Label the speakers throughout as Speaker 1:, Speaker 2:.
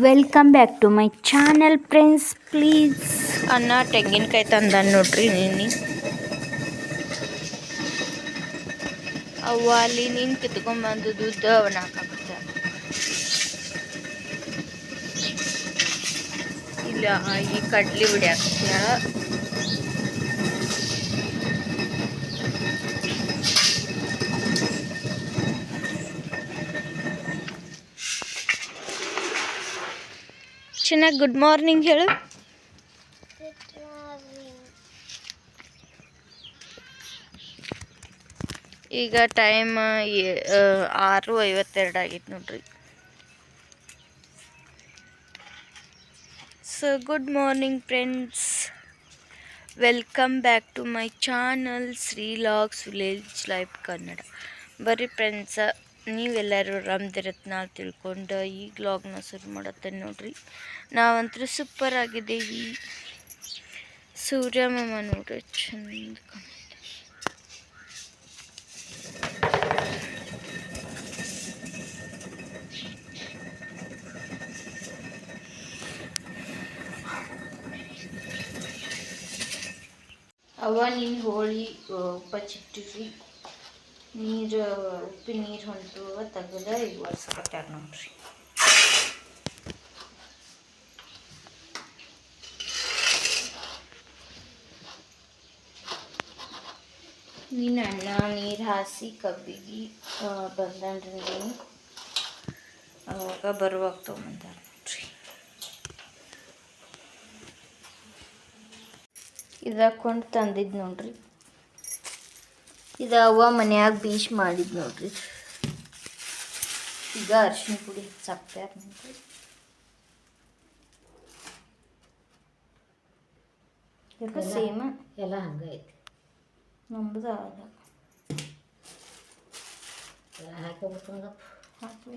Speaker 1: Welcome back to my channel friends please
Speaker 2: ಅನ್ನ ತೆಂಗಿನಕಾಯಿ ತಂದ ನೋಡ್ರಿ ನಿನ್ನೆ ಅವ ಅಲ್ಲಿ ನೀನು ಕಿತ್ಕೊಂಡ್ಬಂದು ದುಡ್ಡು ಅವನ ಇಲ್ಲ, ಈ ಕಡ್ಲಿ ಬಿಡ್ಯಾಕ್ತ್ಯ ಚೆನ್ನಾಗಿ ಗುಡ್ ಮಾರ್ನಿಂಗ್ ಹೇಳು. ಈಗ ಟೈಮ್ ಆರು ಐವತ್ತೆರಡು ಆಗಿತ್ತು ನೋಡ್ರಿ. So good morning friends welcome back to my channel Shri logs village life Kannada ಬರ್ರಿ ಫ್ರೆಂಡ್ಸ ನೀವೆಲ್ಲರೂ ಆರಾಮ್ದಿರತ್ ನಾ ತಿಳ್ಕೊಂಡು ಈ ಲಾಗ್ನ ಶುರು ಮಾಡತ್ತೆ ನೋಡ್ರಿ. ನಾವಂತೂ ಸೂಪರ್ ಆಗಿದ್ದೀವಿ. ಸೂರ್ಯ ಮಾಮ ನೋಡ್ರಿ, ಚಂದ. ಅವ ನೀನು ಹೋಳಿ ಉಪ್ಪಚ್ಚಿಟ್ಟಿರಿ ನೀರು ಉಪ್ಪಿನ ನೀರು ಹೊಂಟು, ತೆಗೆದ ಈಗ ಒರೆಸ್ಕೊಟ್ಟಾರ ನೋಡ್ರಿ. ನೀನು ಅಣ್ಣ ನೀರು ಹಾಸಿ ಕಬ್ಬಿಗೆ ಬಂದನ್ರಿ ನೀನು ಅವಾಗ ಬರುವಾಗ ತೊಗೊಂಬಂದಾರ ನೋಡ್ರಿ. ಇದಾಕೊಂಡು ತಂದಿದ್ದು ನೋಡ್ರಿ. ಇದು ಅವ್ವ ಮನ್ಯಾಗ ಬೀಚ್ ಮಾಡಿದ್ ನೋಡ್ರಿ. ಈಗ ಅರ್ಶಿನ ಪುಡಿ ಹಚ್ಚಾಕ್ತಾರ ನೋಡ್ರಿ ಎಲ್ಲ ಸೇಮ್
Speaker 3: ಎಲ್ಲ ಹಂಗೈತಿ
Speaker 2: ನಮ್ದು ಅದ.
Speaker 3: ಎಲ್ಲ ಹಾಕೋಬಿಟ್ಟು
Speaker 2: ಹಾಕಿ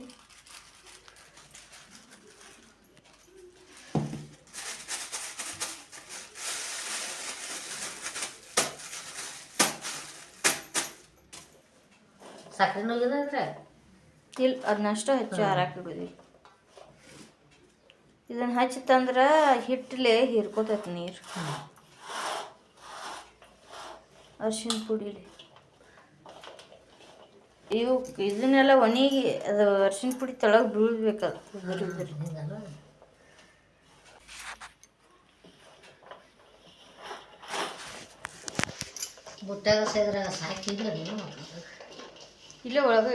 Speaker 3: ಸಕ್ಕರೆ ಹೋಗಿದ್ರೆ
Speaker 2: ಇಲ್ಲ ಅದನ್ನಷ್ಟು ಹಚ್ಚಿ ಹಾರಾಕಿಬಿಡಿ ಇದನ್ನು ಹಚ್ಚಿ ತಂದ್ರೆ ಹಿಟ್ಟಲೆ ಹೀರ್ಕೋತೈತಿ ನೀರು. ಅರ್ಶಿನ ಪುಡಿಲಿ ಇವು ಇದನ್ನೆಲ್ಲ ಒಣಗಿ ಅದು ಅರ್ಶಿನ ಪುಡಿ ತೆಳಗೆ ಬೀಳ್ಬೇಕದು
Speaker 3: ಬುಟ್ಟಾಗ ಸೇದ್ರ ಸಾಕಿದ್ರೆ
Speaker 2: ಇಲ್ಲೇ ಒಳಗೆ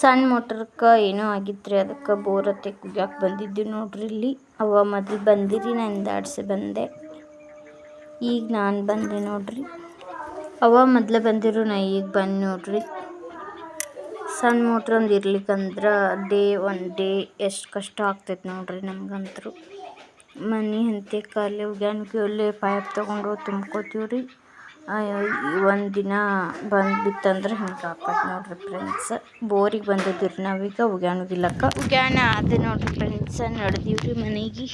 Speaker 2: ಸಣ್ಣ ಮೋಟ್ರಕ್ಕೆ ಏನೋ ಆಗಿತ್ರಿ, ಅದಕ್ಕೆ ಬೋರ್ ಹತ್ತಿ ಕುಗ್ಯಾಕೆ ಬಂದಿದ್ದೀವಿ ನೋಡ್ರಿ ಇಲ್ಲಿ. ಅವ ಮೊದಲು ಬಂದಿರಿ, ನಾನು ದಾಡ್ಸಿ ಬಂದೆ. ಈಗ ನಾನು ಬಂದೆ ನೋಡ್ರಿ. ಅವ ಮೊದಲು ಬಂದಿರು, ನಾ ಈಗ ಬಂದು ನೋಡ್ರಿ. ಸಣ್ಣ ಮೋಟ್ರ್ ಒಂದು ಇರ್ಲಿಕ್ಕಂದ್ರೆ ಡೇ ಒನ್ ಡೇ ಎಷ್ಟು ಕಷ್ಟ ಆಗ್ತೈತೆ ನೋಡ್ರಿ ನಮ್ಗಂತೂ ಮನೆ ಹಂತೆ ಕಾಲೇ ಉಗ್ಯಾನ್ಗೆ ಅಲ್ಲಿ ಪೈಪ್ ತೊಗೊಂಡು ತುಂಬ್ಕೊತೀವಿ ರೀ ಒಂದು ದಿನ ಬಂದು ಬಿತ್ತಂದ್ರೆ ಹಿಂಗೆ ಆಕೈತೆ ನೋಡ್ರಿ ಫ್ರೆಂಡ್ಸ್ ಬೋರಿಗೆ ಬಂದಿದ್ದೀವಿ ನಾವೀಗ ಉಗ್ಯಾಣಗಿಲ್ಲಕ್ಕ ಉಗ್ಯಾನ ಅದು ನೋಡ್ರಿ ಫ್ರೆಂಡ್ಸ್ ನಡೆದೀವಿ ರೀ ಮನೆಗೆ.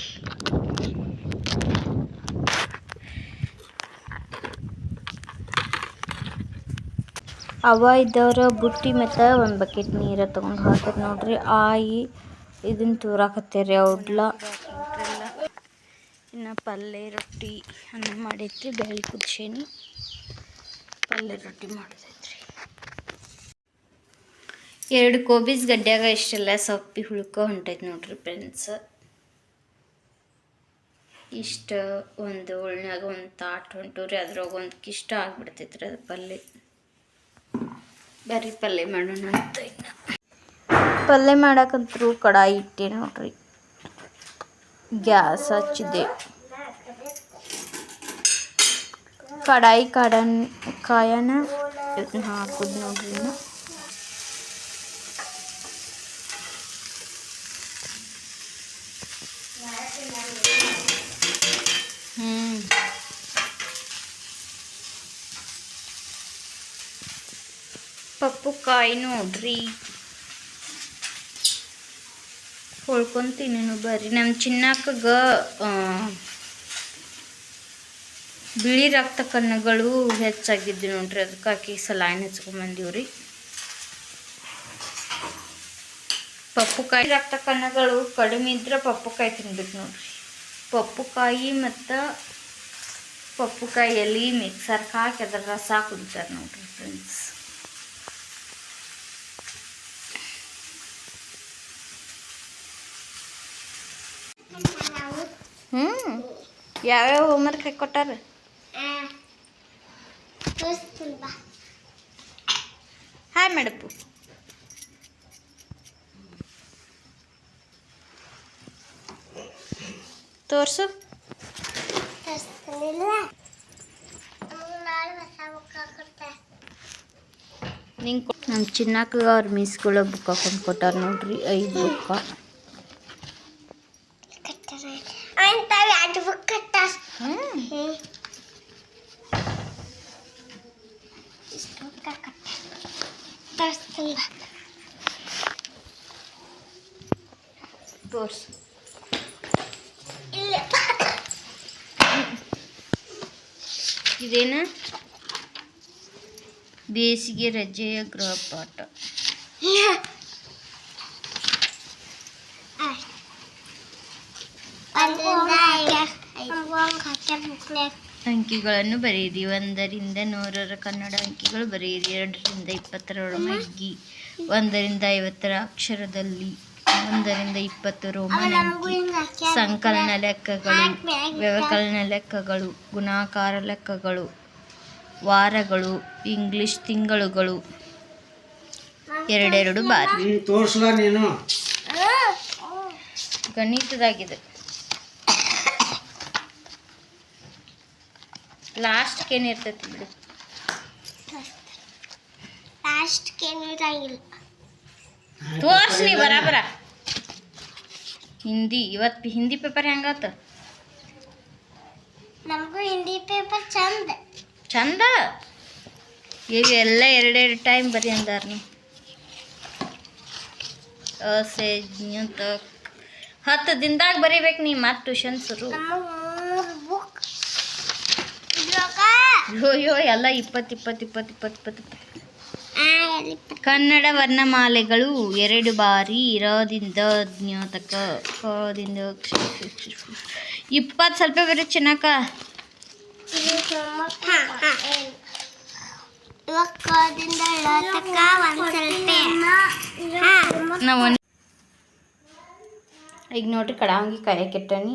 Speaker 2: ಅವ ಇದ್ದವ್ರ ಬುಟ್ಟಿ ಮತ್ತು ಒಂದು ಬಕೆಟ್ ನೀರು ತೊಗೊಂಡು ಹಾಕಿದ್ ನೋಡ್ರಿ. ಆಯಿ ಇದನ್ನು ತೂರಾಕತ್ತೀರಿ ಅವ್ಡ್ಲ ಪಲ್ಯ ರೊಟ್ಟಿ ಅನ್ನ ಮಾಡಿದ್ರಿ ಬೇಳೆ ಕುದಿಸೇನಿ. ಪಲ್ಲೆ, ರೊಟ್ಟಿ ಮಾಡಿದೈತ್ರಿ. ಎರಡು ಕೋಬಿಸ್ ಗಡ್ಡ್ಯಾಗ ಇಷ್ಟೆಲ್ಲ ಸೊಪ್ಪಿ ಹುಳ್ಕ ಹೊಂಟೈತೆ ನೋಡ್ರಿ ಫ್ರೆಂಡ್ಸ್. ಇಷ್ಟ ಒಂದು ಉಳ್ನಾಗ ಒಂದು ತಾಟ್ ಹೊಂಟವ್ರಿ ಅದ್ರಾಗ ಒಂದು ಕಿಷ್ಟ ಆಗ್ಬಿಡ್ತೈತ್ರಿ ಅದು ಪಲ್ಯ ಬರೀ ಪಲ್ಯ ಮಾಡೋಣ ಅಂತ ಇನ್ನು. ಪಲ್ಯ ಮಾಡಕ್ಕಂತರೂ ಕಡಾಯಿ ಇಟ್ಟೆ ನೋಡ್ರಿ. ಗ್ಯಾಸ್ ಹಚ್ಚಿದೆ ಕಡಾಯಿ ಕಾಡನ್ ಕಾಯನ ಇದನ್ನ ಹಾಕುದು ನೋಡ್ರಿ ಇನ್ನು ಹ್ಮ್ ಪಪ್ಪು ಕಾಯಿ ನೋಡ್ರಿ ಹೊಳ್ಕೊಂತೀನಿ ಬರ್ರಿ ನಮ್ಮ ಚಿನ್ನಕ್ಕಗ ಬಿಳಿ ರಕ್ತ ಕಣ್ಣುಗಳು ಹೆಚ್ಚಾಗಿದ್ದು ನೋಡ್ರಿ. ಅದಕ್ಕೆ ಆಕಿ ಸಲಾಯಿನ್ ಹಚ್ಕೊಂಬಂದೀವ್ರಿ. ಪಪ್ಪುಕಾಯಿ ರಕ್ತ ಕಣ್ಣುಗಳು ಕಡಿಮೆ ಇದ್ರೆ ಪಪ್ಪುಕಾಯಿ ತಿನ್ಬೇಕು ನೋಡ್ರಿ. ಪಪ್ಪುಕಾಯಿ ಮತ್ತು ಪಪ್ಪುಕಾಯಿ ಎಲೆ ಮಿಕ್ಸರ್ಗೆ ಹಾಕಿ ಅದರ ರಸ ಕುಡಿತಾರೆ ನೋಡ್ರಿ ಫ್ರೆಂಡ್ಸ್ ಹ್ಞೂ ಯಾವ್ಯಾವ ಹೋಮ್ವರ್ಕ್ ಹಾಕಿ ಕೊಟ್ಟಾರ? ಹಾಯ್ ಮೇಡಪ್ಪು. ತೋರ್ಸು. ನಮ್ಮ ಚಿನ್ನಕ್ಕ ಅವ್ರ ಮಿಸ್ಗಳ ಬುಕ್ ಹಾಕೊಂಡು ಕೊಟ್ಟಾರ ನೋಡ್ರಿ ಐದು ಬುಕ್ಕ ಹ್ಞೂ ತೋರ್ಸು ಇದೇನ ಬೇಸಿಗೆ ರಜೆಯ ಗೃಹಪಾಠ ಅಂಕಿಗಳನ್ನು ಬರೆಯಿರಿ. ಒಂದರಿಂದ ನೂರರ ಕನ್ನಡ ಅಂಕಿಗಳು ಬರೆಯಿರಿ. ಎರಡರಿಂದ ಇಪ್ಪತ್ತರ ಮಗ್ಗಿ ಒಂದರಿಂದ ಐವತ್ತರ ಅಕ್ಷರದಲ್ಲಿ. ಒಂದರಿಂದ ಇಪ್ಪತ್ತು ರೋಮನ್ ಅಂಕಿ. ಸಂಕಲನ ಲೆಕ್ಕಗಳು, ವ್ಯವಕಲನ ಲೆಕ್ಕಗಳು, ಗುಣಾಕಾರ ಲೆಕ್ಕಗಳು, ವಾರಗಳು ಇಂಗ್ಲಿಷ್ ತಿಂಗಳುಗಳು. ಎರಡೆರಡು ಬಾರಿ.
Speaker 4: ತೋರ್ಸಲ ನೀನು?
Speaker 2: ಗಣಿತದಾಗಿದೆ. ಲಾಸ್ಟ್ಗೆ ಏನಿರ್ತೈತಿ ಬಿಡು. ತೋರ್ಸ್ ನೀ ಬರಾಬರ. ಹಿಂದಿ ಇವತ್ತು ಹಿಂದಿ ಪೇಪರ್ ಹೆಂಗಾತ?
Speaker 1: ನಮಗೂ ಹಿಂದಿ ಪೇಪರ್ ಚಂದ.
Speaker 2: ಚಂದ? ಈಗ ಎಲ್ಲ ಎರಡೆರಡು ಟೈಮ್ ಬರೀ ಅಂದಾರ ಅಸೆಜ್ಞತ ಹತ್ತು ದಿನದಾಗ ಬರೀಬೇಕು ನೀ ಮತ್ತೆ ಟ್ಯೂಷನ್ ಶುರು. ಅಯ್ಯೋ, ಎಲ್ಲ ಇಪ್ಪತ್ತು ಇಪ್ಪತ್ತು ಇಪ್ಪತ್ತು ಇಪ್ಪತ್ತು ಇಪ್ಪತ್ತು ಕನ್ನಡ ವರ್ಣಮಾಲೆಗಳು ಎರಡು ಬಾರಿ ಇರೋದಿಂದ ಜ್ಞಾತಕ. ಕದಿಂದ ಇಪ್ಪತ್ತು ಸ್ವಲ್ಪ ಬರೀ ಚಿನ್ನಕ
Speaker 1: ಇವಕ್ಕದಿಂದ ಇಳತಕ್ಕ ಒಂದು ಸ್ವಲ್ಪ
Speaker 2: ಈಗ ನೋಡ್ರಿ ಕಡಾಂಗಿ ಕಾಯಕ್ಕೆ ಇಟ್ಟನಿ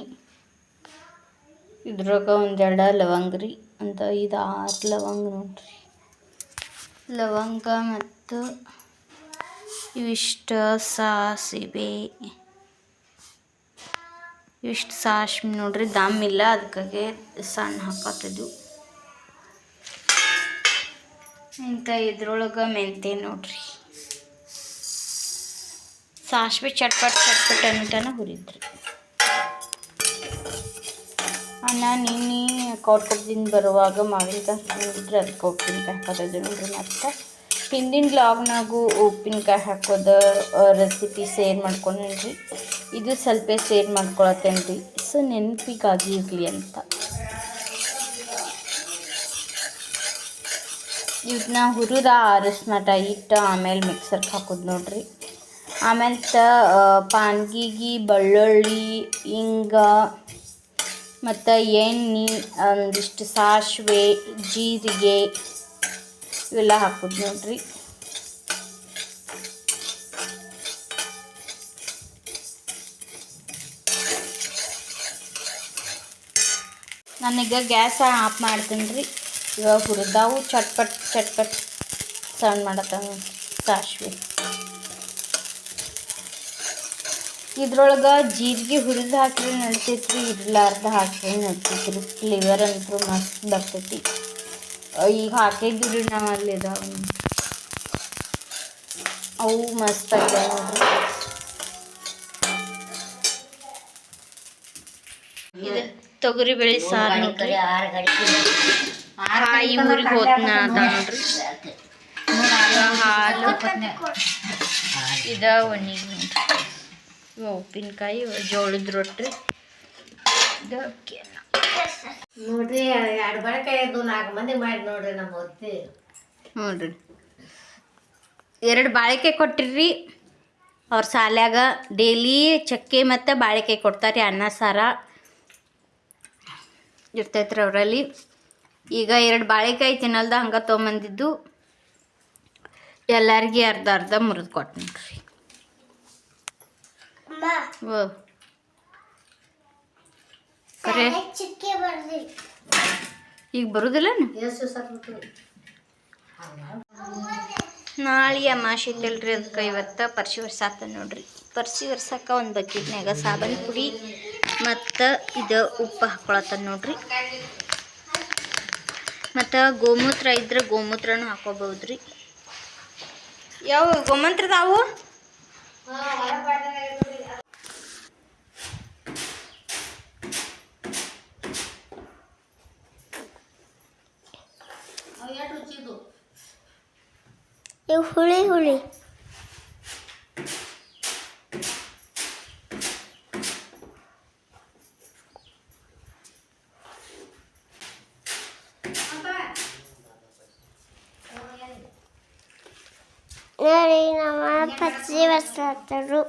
Speaker 2: ಇದ್ರಾಗ ಒಂದೆರಡು ಲವಂಗ ರೀ. ಅಂತ ಇದು ಆರು ಲವಂಗ ನೋಡ್ರಿ. ಲವಂಗ ಮತ್ತು ಇವಿಷ್ಟು ಸಾಸಿವೆ. ಇವಿಷ್ಟು ಸಾಸಿವೆ ನೋಡ್ರಿ, ದಮ್ ಇಲ್ಲ, ಅದಕ್ಕಾಗೆ ಸಣ್ಣ ಹಾಕತ್ತಿದ್ದು ಇಂಥ ಇದ್ರೊಳಗೆ ಮೆಂತೆ ನೋಡ್ರಿ. ಸಾಸಿವೆ ಚಟ್ಪಟ್ ಚಟ್ಪಟ್ ಅನ್ನೋಟನ ಹುರಿದ್ರಿ ಅಣ್ಣ, ನಿನ್ನೆ ಕೌಟ್ಕೊಬ್ಬದಿಂದ ಬರುವಾಗ ಮಾವಿನಕಾಯಿ ಅದಕ್ಕೆ ಉಪ್ಪಿನಕಾಯಿ ಹಾಕೋದು ನೋಡ್ರಿ ಮತ್ತು. ಹಿಂದಿನ ಬ್ಲಾಗ್ನಾಗೂ ಉಪ್ಪಿನಕಾಯಿ ಹಾಕೋದು ರೆಸಿಪಿ ಶೇರ್ ಮಾಡ್ಕೊಂಡೇನ್ರಿ ಇದು ಸ್ವಲ್ಪ ಶೇರ್ ಮಾಡ್ಕೊಳತ್ತೇನ್ರಿ. ಸೊ ನೆನಪಿಗಾಗಿ ಇರಲಿ ಅಂತ. ಇದನ್ನ ಹುರಿದ ಆರಿಸ್ಮಟ ಇಟ್ಟು ಆಮೇಲೆ ಮಿಕ್ಸರ್ಗೆ ಹಾಕೋದು ನೋಡ್ರಿ. ಆಮೇಲೆ ತ ಪಾನ್ಗಿಗೆ, ಬೆಳ್ಳುಳ್ಳಿ ಹಿಂಗ ಮತ್ತು ಎಣ್ಣೆ ಒಂದಿಷ್ಟು ಸಾಸಿವೆ ಜೀರಿಗೆ ಇವೆಲ್ಲ ಹಾಕೋದು ನೋಡ್ರಿ. ನನಗೆ ಗ್ಯಾಸ ಆಫ್ ಮಾಡ್ತೀನಿ ರೀ ಇವಾಗ ಹುರಿದಾವು ಚಟ್ಪಟ್ ಚಟ್ಪಟ್ ಸಣ್ಣ ಮಾಡತ್ತ ಸಾಸಿವೆ. ಇದ್ರೊಳಗೆ ಜೀರಿಗೆ ಹುರಿದು ಹಾಕಿದ್ರೆ ನಡ್ತೈತ್ರಿ ಇರ್ಲಾರ್ದ ಹಾಕಿದ್ರೆ ನಡ್ತೈತ್ರಿ. ಫ್ಲೇವರ್ ಅಂತೂ ಮಸ್ತ್ ಬರ್ತೈತಿ. ಈಗ ಹಾಕಿದ್ವಿ ರೀ ನಾವು ಅಲ್ಲಿ ಇದಾವ ಅವು ಮಸ್ತ್ ಆಗ್ಯಾವ ನೋಡ್ರಿ. ಇದು ತೊಗರಿ ಬೇಳೆ ಸಾರು ನೋಡ್ರಿ.
Speaker 3: ಆರು ಗಂಟೆ.
Speaker 2: ಹಾಯಿ ಊರಿಗೆ ಹೋತ್ನ ನೋಡ್ರಿ. ಇದ ಹಾಲು ಇದ ಒಣಗಿ ನೋಡ್ರಿ. ಇವ ಉಪ್ಪಿನಕಾಯಿ ಜೋಳದ ರೊಟ್ಟಿ.
Speaker 3: ನೋಡ್ರಿ ಎರಡು ಬಳಕೆ ಇದ್ದು ನಾಲ್ಕು ಮಂದಿ ಮಾಡಿ ನೋಡ್ರಿ ನಮ್ಮ ಒತ್ತಿ
Speaker 2: ನೋಡ್ರಿ. ಎರಡು ಬಾಳಿಕೆ ಕೊಟ್ಟಿರ್ರಿ. ಅವ್ರ ಸಾಲ್ಯಾಗ ಡೈಲಿ ಚಕ್ಕೆ ಮತ್ತು ಬಾಳಿಕೆ ಕೊಡ್ತಾರೆ ಅನ್ನ ಸಾರ. ಇರ್ತೈತ್ರಿ ಅವರಲ್ಲಿ. ಈಗ ಎರಡು ಬಾಳೆಕಾಯಿ ತಿನ್ನಲ್ದ ಹಂಗೆ ತೊಗೊಂಬಂದಿದ್ದು ಎಲ್ಲರಿಗೆ ಅರ್ಧ ಅರ್ಧ ಮುರಿದು ಕೊಟ್ಟು ನೋಡ್ರಿ ಓ. ಈಗ ಬರುದಿಲ್ಲ ನಾಳೆ ಅಮಾಶೆ ಐತಲ್ರಿ ಅದಕ್ಕೆ ಇವತ್ತು ಪರ್ಸಿ ವರ್ಷಾತ ನೋಡ್ರಿ. ಪರ್ಸಿ ವರ್ಷಕ್ಕೆ ಒಂದು ಬಕೆಟ್ನಾಗ ಸಾಬನ್ ಪುಡಿ ಮತ್ತು ಇದು ಉಪ್ಪು ಹಾಕೊಳತ್ತ ನೋಡ್ರಿ. ಮತ್ತು ಗೋಮೂತ್ರ ಇದ್ರೆ ಗೋಮೂತ್ರನೂ ಹಾಕೋಬಹುದ್ರಿ. ಯಾವ
Speaker 1: ಗೋಮಂತ್ರದಾವು? ಹುಳಿ ಹುಳಿ. ನೋಡಿ ನಮ್ಮ ಪಚ್ಚಿ ಬರ್ಸತ್ತರು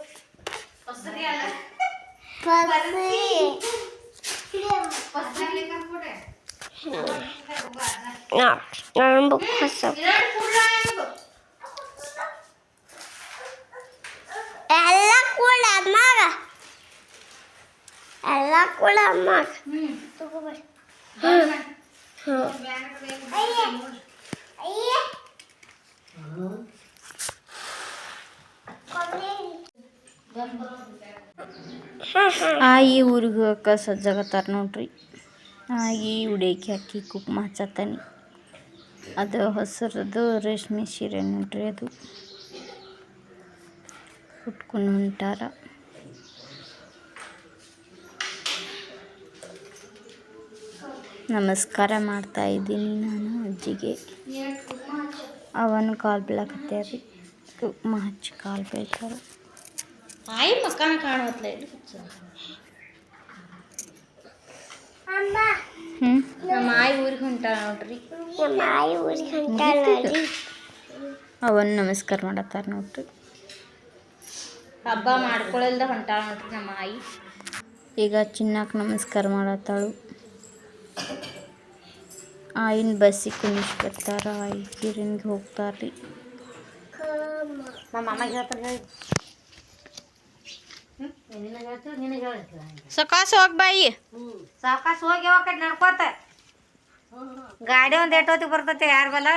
Speaker 1: ನಾನು ಬುಕ್ ಹೊಸ ಎಲ್ಲ ಕೂಡ ಅಮ್ಮಾಗ ಎಲ್ಲ ಕೂಡ ಅಮ್ಮಾಗ ತಗೋಬರ್ರಿ
Speaker 2: ಆಯಿ ಊರಿಗೆ ಹೋಗಕ್ಕೆ ಸಜ್ಜಾಗತ್ತಾರ ನೋಡ್ರಿ. ಆಯಿ ಉಡೇಕಿ ಹಾಕಿ ಕುಕ್ಮ ಹಚ್ಚತ್ತಾನೆ. ಅದು ಹಸಿರದು ರೇಷ್ಮೆ ಸೀರೆ ನೋಡ್ರಿ ಅದು. ಉಟ್ಕೊಂಡು ಹೊಂಟಾರ. ನಮಸ್ಕಾರ ಮಾಡ್ತಾ ಇದ್ದೀನಿ ನಾನು ಅಜ್ಜಿಗೆ. ಅವನು ಕಾಲ್ ಬೀಳಕತ್ಯಾರಿ. ಕುಕ್ಮ ಹಚ್ಚಿ ಕಾಲು ಬೀಳ್ತಾರ ಆಯಿ ಮಕ್ಕನ ಕಾಣುತ್ತಲ್ಲ ಇಲ್ಲಿ
Speaker 1: ಅಮ್ಮ
Speaker 2: ಹ್ಞೂ ನಮ್ಮ ಆಯಿ ಊರಿಗೆ ಹೊಂಟಾಳ ನೋಡ್ರಿ
Speaker 1: ನಮ್ಮ ಆಯಿ ಊರಿಗೆ ಹೊಂಟಾಳ ನೋಡಿ
Speaker 2: ಅವನ್ ನಮಸ್ಕಾರ ಮಾಡತ್ತಾರ ನೋಡ್ರಿ ಹಬ್ಬ ಮಾಡ್ಕೊಳಲ್ದ ಹೊಂಟಾಳ ನೋಡ್ರಿ ನಮ್ಮ ಆಯಿ ಈಗ ಚಿನ್ನಕ್ಕೆ ನಮಸ್ಕಾರ ಮಾಡತ್ತಾಳು ಆಯಿನ ಬಸ್ಸಿಗೆ ಕುಣಿಸ್ಬಿಡ್ತಾರ ಆಯಿ ಕಿರನ್ಗೆ ಹೋಗ್ತಾರ್ರಿ
Speaker 3: ನಮ್ಮ ಹೇಳ್ತಾರೆ ಹೇಳಿ
Speaker 2: ಸಕಾಸ ಹೋಗಿ ಬಾಯಿ.
Speaker 3: ಸಕಾಸ ಹೋಗಿ ಹೋಗಕ್ಕೆ ನಡ್ಕೋತ. ಗಾಡಿ ಒಂದು ಎಷ್ಟೊತ್ತಿಗೆ ಬರ್ತೈತೆ ಯಾರ ಬಲ್ಲ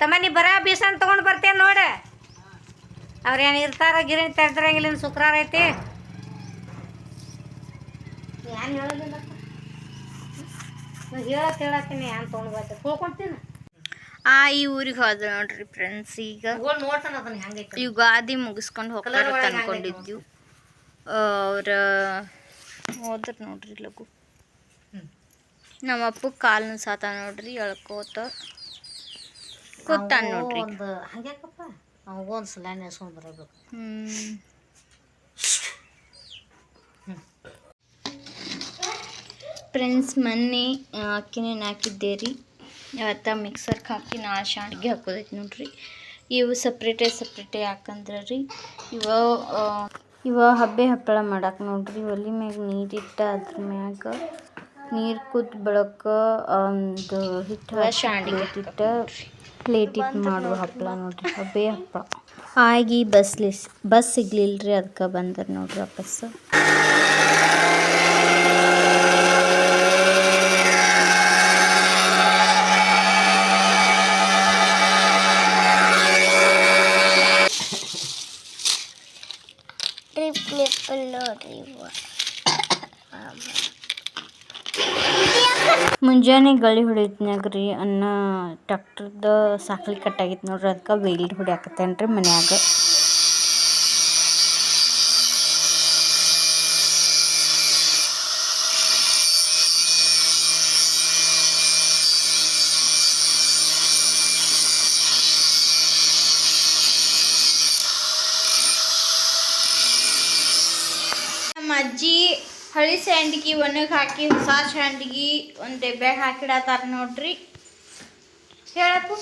Speaker 3: ತಮ್ಮ ನೀ ಬರ ಬೀಸನ್ ತಗೊಂಡು ಬರ್ತೇನೆ ನೋಡ. ಅವ್ರು ಏನು ಇರ್ತಾರ ಗಿರಣಿ ತೆರೆದ್ರಂಗಿಲ್ಲ ಶುಕ್ರವಾರ ಐತಿ. ಏನು ಹೇಳೋದಿಲ್ಲ ಹೇಳಕ್ಕೆ ಹೇಳತ್ತೀನಿ ಏನು ತೊಗೊಂಡು ಬರ್ತೀನಿ ಆ
Speaker 2: ಈ ಊರಿಗೆ ಹೋದ ನೋಡ್ರಿ ಫ್ರೆಂಡ್ಸ್ ಈಗ
Speaker 3: ನೋಡ್ತಾನೆ ಅದನ್ನ ಹೆಂಗೈತೆ
Speaker 2: ಯುಗಾದಿ ಮುಗಿಸ್ಕೊಂಡು ಹೋಗ್ತಾರೆ
Speaker 3: ಒಳಗೆ
Speaker 2: ಅನ್ಕೊಂಡಿದ್ವಿ. ಅವ್ರ ಹೋದ್ರ ನೋಡ್ರಿ ಲಘು. ನಮ್ಮ ಅಪ್ಪ ಕಾಲು ಸಾತ ನೋಡ್ರಿ ಎಳ್ಕೋತ ಕೂತಾನ ನೋಡ್ರಿ
Speaker 3: ಒಂದು ಹಂಗ್ಯಾಕಪ್ಪ? ಅವಾಗ ಒಂದು ಸಲ ನೆಸ್ಕೊಂಡು ಬರಬೇಕು.
Speaker 2: ಹ್ಮ್. ಫ್ರೆಂಡ್ಸ್ ಮೊನ್ನೆ ಅಕ್ಕಿನ ಅಕ್ಕಿನೇನು ಹಾಕಿದ್ದೆ ರೀ ಅವತ್ತ ಮಿಕ್ಸರ್ಗೆ ಹಾಕಿ ನಾಳೆ ಶಾಂಡ್ಗೆ ಹಾಕೋದೈತಿ ನೋಡ್ರಿ. ಇವು ಸಪ್ರೇಟೇ ಸಪ್ರೇಟೇ ಹಾಕಂದ್ರೆ ರೀ ಇವ ಇವ ಹಬ್ಬೆ ಹಪ್ಪಳ ಮಾಡಕ್ಕೆ ನೋಡ್ರಿ. ಒಲಿ ಮ್ಯಾಗ ನೀರಿಟ್ಟ ಅದ್ರ ಮ್ಯಾಗ ನೀರು ಕುದ್ ಬಳಕ ಒಂದು ಹಿಟ್ಟು ಶಾಂಡಿಗೆ ಇಟ್ಟ ಪ್ಲೇಟ್ ಇಟ್ಟು ಮಾಡುವ ಹಪ್ಪಳ ನೋಡ್ರಿ. ಹಬ್ಬೆ ಹಪ್ಪಳ. ಆಗಿ ಬಸ್ಲಿ ಬಸ್ ಸಿಗ್ಲಿಲ್ಲ ರೀ ಅದಕ್ಕೆ ಬಂದ್ರೆ ನೋಡ್ರಿ ವಾಪಸ್ ಮುಂಜಾನೆ ಗಾಳಿ ಹೊಡಿತ್ನಾಗ ರೀ ಅನ್ನ ಟ್ಯಾಕ್ಟ್ರದ ಸಾಕ್ಲಿ ಕಟ್ಟಾಗಿತ್ತು ನೋಡ್ರಿ ಅದಕ್ಕೆ ವೇಲ್ಡ್ ಹೊಡ್ಯಾಕತ್ತೇನೆ ರೀ ಮನ್ಯಾಗ ನಮ್ಮ ಅಜ್ಜಿ ಹಳಿ ಸ್ಯಾಂಡ್ಗಿ ಒಣಗಿ ಹಾಕಿ ಹೊಸ ಸಂಡಿಗೆ ಒಂದು ಡಬ್ಬ್ಯಾಗ ಹಾಕಿಡತ್ತಾರ ನೋಡ್ರಿ. ಹೇಳಪ್ಪು?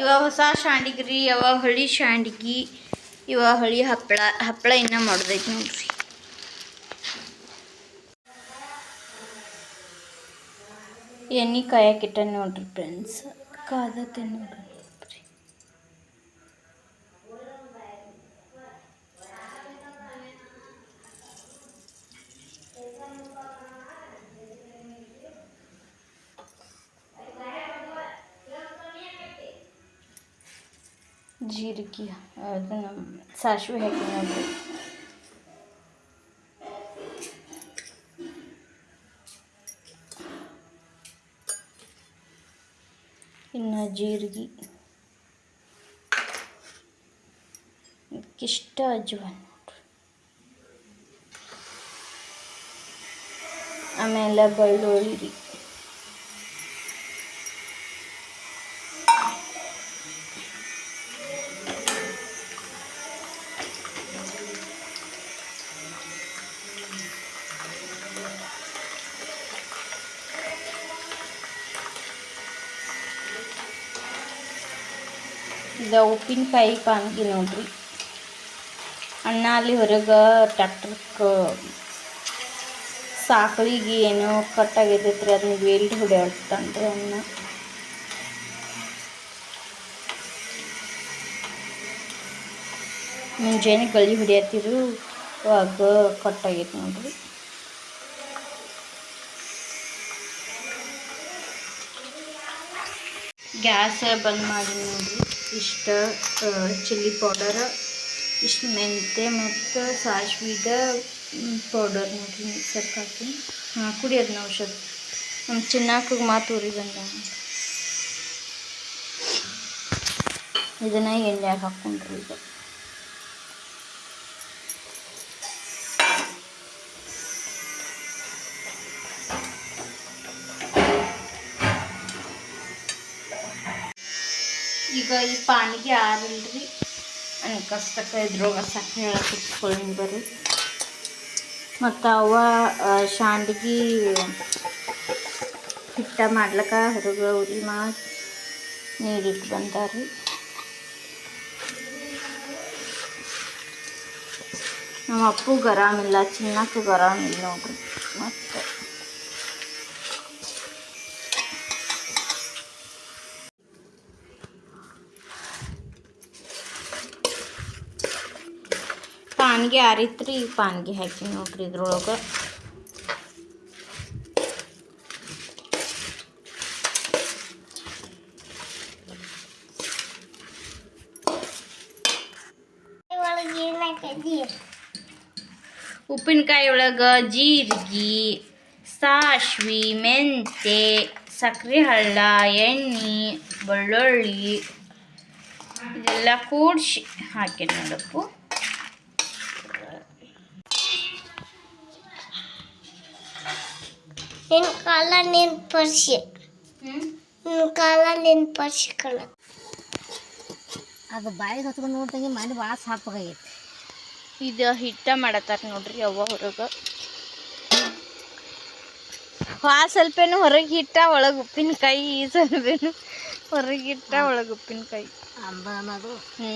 Speaker 2: ಇವಾಗ ಹೊಸ ಶಾಂಡಿಗೆ ರೀ ಅವ ಹಳಿ ಸಂಡಿಗೆ ಇವ ಹಳಿ ಹಪ್ಪಳ ಹಪ್ಪಳ ಇನ್ನ ಮಾಡ್ದೈತಿ ನೋಡ್ರಿ. ಎಣ್ಣೆ ಕಾಯಕ್ಕಿಟ್ಟ ನೋಡ್ರಿ ಫ್ರೆಂಡ್ಸ್ ಕಾದತ್ತೆ ನೋಡ್ರಿ. ಜೀರಿಗೆ ಅದನ್ನ ಸಾಸಿವೆ ಹಾಕಿ ನೋಡ್ರಿ ಇನ್ನು ಜೀರಿಗೆ ಇಷ್ಟ ಅಜ್ವಾನ್ ನೋಡ್ರಿ ಆಮೇಲೆ ಬೆಳ್ಳುಳ್ಳಿ ಇದು ಉಪ್ಪಿನಕಾಯಿ ಪಾನ್ಗಿ ನೋಡ್ರಿ. ಅಣ್ಣ ಅಲ್ಲಿ ಹೊರಗೆ ಟ್ಯಾಕ್ಟರ್ಗೆ ಸಾಕಳಿಗೆ ಏನೋ ಕಟ್ ರೀ ಅದನ್ನ ವೇಲ್ಡ್ ಹೊಡ್ಯಾಡ್ತಾನ್ರಿ ಅಣ್ಣ. ಮುಂಜಾನೆ ಗಳಿ ಹೊಡಿಯತ್ತಿರು ಅವಾಗ ಕಟ್ಟಾಗೈತೆ ನೋಡ್ರಿ. ಗ್ಯಾಸ್ ಬಂದ್ ಮಾಡಿ ನೋಡ್ರಿ. ಇಷ್ಟು ಚಿಲ್ಲಿ ಪೌಡರ್ ಇಷ್ಟು ಮೆಂತೆ ಮತ್ತು ಸಾಸ್ವಿದ ಪೌಡರ್ ನೋಡಿರಿ ಮಿಕ್ಸರ್ಗೆ ಹಾಕಿ ಹಾಂ, ಕುಡಿಯೋದು ನಾವು ಔಷಧ ನಮ್ಮ ಚಿನ್ನಾಕ ಮಾತು ಊರಿ ಬಂದ ಇದನ್ನ ಎಣ್ಣೆ ಹಾಕ್ಕೊಂಡ್ರಿ ಈಗ. ಈಗ ಈ ಪಾನಿಗೆ ಆರಿಲ್ರಿ. ಅನ್ಕಸ್ತಕ್ಕ ಇದ್ರೊಳಗೆ ಸಕ್ಕರೆ ಬರ್ರಿ. ಮತ್ತು ಅವ ಶಾಂಡ್ಗಿ ಹಿಟ್ಟ ಮಾಡ್ಲಕ್ಕ ಹೊರಗೆ ಉರಿ ಮಾಡಿ ನೀರಿಟ್ಟು ಬಂದಾರಿ ನಮ್ಮ ಅಪ್ಪು ಗರಾಮಿಲ್ಲ ಚಿನ್ನಕ್ಕೂ ಗರಾಮಿಲ್ಲ ನೋಡ್ರಿ. ಮತ್ತು ಪಾನ್ಗೆ ಆರಿತ್ರಿ ಪಾನ್ಗೆ ಹಾಕಿ ನೋಡ್ರಿ ಇದ್ರೊಳಗೆ. ಉಪ್ಪಿನಕಾಯಿ ಒಳಗೆ ಜೀರಿಗೆ ಸಾಸ್ವಿ ಮೆಂತೆ ಸಕ್ಕರೆ ಹಳ್ಳ, ಎಣ್ಣೆ, ಬೆಳ್ಳುಳ್ಳಿ, ಇದೆಲ್ಲ ಕೂಡಿಸಿ ಹಾಕಿ ನೋಡಪ್ಪು.
Speaker 4: ನಿನ್ನ ಕಾಲ ನಿನ್ನ ಪರ್ಸಿ. ನಿನ್ನ ಕಾಲ ನಿನ್ನ ಪರ್ಸಿ ಕಲ ಅದು ಬಾಯಿಗೆ ಹತ್ಕೊಂಡು ನೋಡ್ದಂಗೆ ಮನೆ ಭಾಳ ಸಾಪಾಗೈತಿ
Speaker 2: ಇದು ಹಿಟ್ಟ ಮಾಡತ್ತಾರ ನೋಡ್ರಿ ಅವ್ವ ಹೊರಗೆ. ಆ ಸ್ವಲ್ಪೇನು ಹೊರಗೆ ಹಿಟ್ಟ ಒಳಗೆ ಉಪ್ಪಿನಕಾಯಿ ಈ ಸ್ವಲ್ಪೇನು ಹೊರಗೆ ಹಿಟ್ಟ ಒಳಗೆ ಉಪ್ಪಿನಕಾಯಿ
Speaker 4: ಅಂಬ ಅನ್ನೋದು
Speaker 2: ಹ್ಞೂ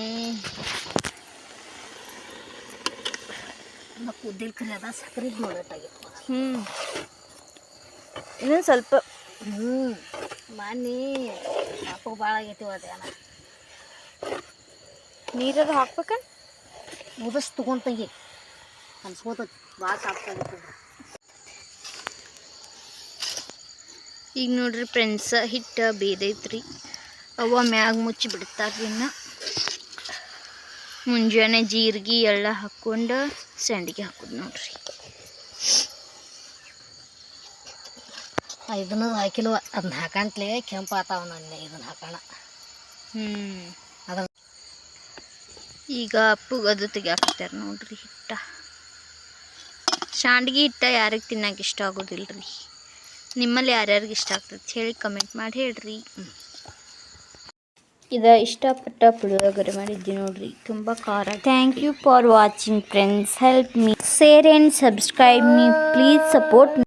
Speaker 4: ಕುದ್ದಿಲ್ ಕರಿ ಅದ ಸಕ್ಕರೆ ನೋಡೋಟಾಗಿತ್ತು
Speaker 2: ಹ್ಞೂ ಇನ್ನೊಂದು ಸ್ವಲ್ಪ.
Speaker 4: ಹ್ಞೂ ಮನೆ ಪಾಪ ಭಾಳ ಆಗೈತಿ ಅದೇನ
Speaker 2: ನೀರದು ಹಾಕ್ಬೇಕ?
Speaker 4: ಉದಸ್ ತಗೊಂತಂಗಿ ಅನ್ಸ್ಕೊತ ಭಾಳ ಸಾಪಾಗೈತಿ
Speaker 2: ಈಗ ನೋಡ್ರಿ ಫ್ರೆಂಡ್ಸ ಹಿಟ್ಟು ಬೇದೈತ್ರಿ. ಅವ ಮ್ಯಾಗ ಮುಚ್ಚಿ ಬಿಡ್ತಾರ್ರಿ ಇನ್ನು. ಮುಂಜಾನೆ ಜೀರಿಗೆ ಎಲ್ಲ ಹಾಕ್ಕೊಂಡು ಸಂಡಿಗೆ ಹಾಕೋದು ನೋಡ್ರಿ.
Speaker 4: ಇದನ್ನ ಹಾಕಿಲ್ವ ಅದನ್ನ ಹಾಕಂತ್ಲೆ ಕೆಂಪು ಆತಾವ ನನ್ನ ಇದನ್ನ ಹಾಕೋಣ.
Speaker 2: ಹ್ಞೂ
Speaker 4: ಅದ
Speaker 2: ಈಗ ಅಪ್ಪಗೆ ಅದು ತೆಗಿಯಾಕತ್ತಾರ ನೋಡ್ರಿ ಹಿಟ್ಟ. ಶಾಂಡ್ಗಿ ಹಿಟ್ಟ ಯಾರಿಗೆ ತಿನ್ನಕ್ಕೆ ಇಷ್ಟ ಆಗೋದಿಲ್ಲ ರೀ ನಿಮ್ಮಲ್ಲಿ ಯಾರ್ಯಾರಿಗೆ ಇಷ್ಟ ಆಗ್ತದೆ ಹೇಳಿ ಕಮೆಂಟ್ ಮಾಡಿ ಹೇಳ್ರಿ.
Speaker 5: ಇದು ಇಷ್ಟಪಟ್ಟ ಪುಳಿಯೋಗರೆ ಮಾಡಿದ್ದೆ ನೋಡ್ರಿ ತುಂಬ ಖಾರ
Speaker 2: thank you for watching friends help me share and subscribe me please support me.